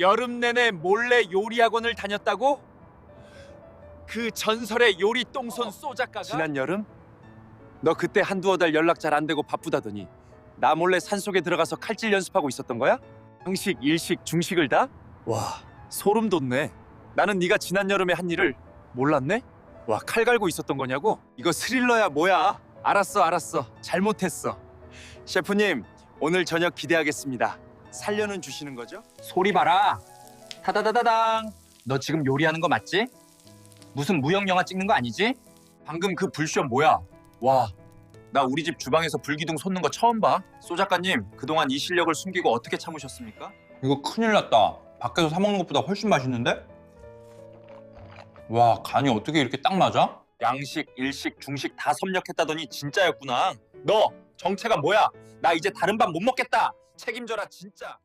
여름 내내 몰래 요리 학원을 다녔다고? 그 전설의 요리 똥손 소 작가가 지난 여름? 너 그때 한두어 달 연락 잘 안 되고 바쁘다더니 나 몰래 산속에 들어가서 칼질 연습하고 있었던 거야? 형식, 일식, 중식을 다? 와, 소름 돋네. 나는 네가 지난 여름에 한 일을 몰랐네? 와, 칼 갈고 있었던 거냐고? 이거 스릴러야 뭐야? 알았어, 알았어. 잘못했어. 셰프님, 오늘 저녁 기대하겠습니다. 살려는 주시는 거죠? 소리 봐라. 타다다다당. 너 지금 요리하는 거 맞지? 무슨 무형 영화 찍는 거 아니지? 방금 그 불쇼 뭐야? 와, 나 우리 집 주방에서 불기둥 솟는 거 처음 봐. 소 작가님, 그동안 이 실력을 숨기고 어떻게 참으셨습니까? 이거 큰일 났다. 밖에서 사 먹는 것보다 훨씬 맛있는데? 와 간이 어떻게 이렇게 딱 맞아? 양식, 일식, 중식 다 섭렵했다더니 진짜였구나. 너 정체가 뭐야? 나 이제 다른 밥 못 먹겠다. 책임져라 진짜.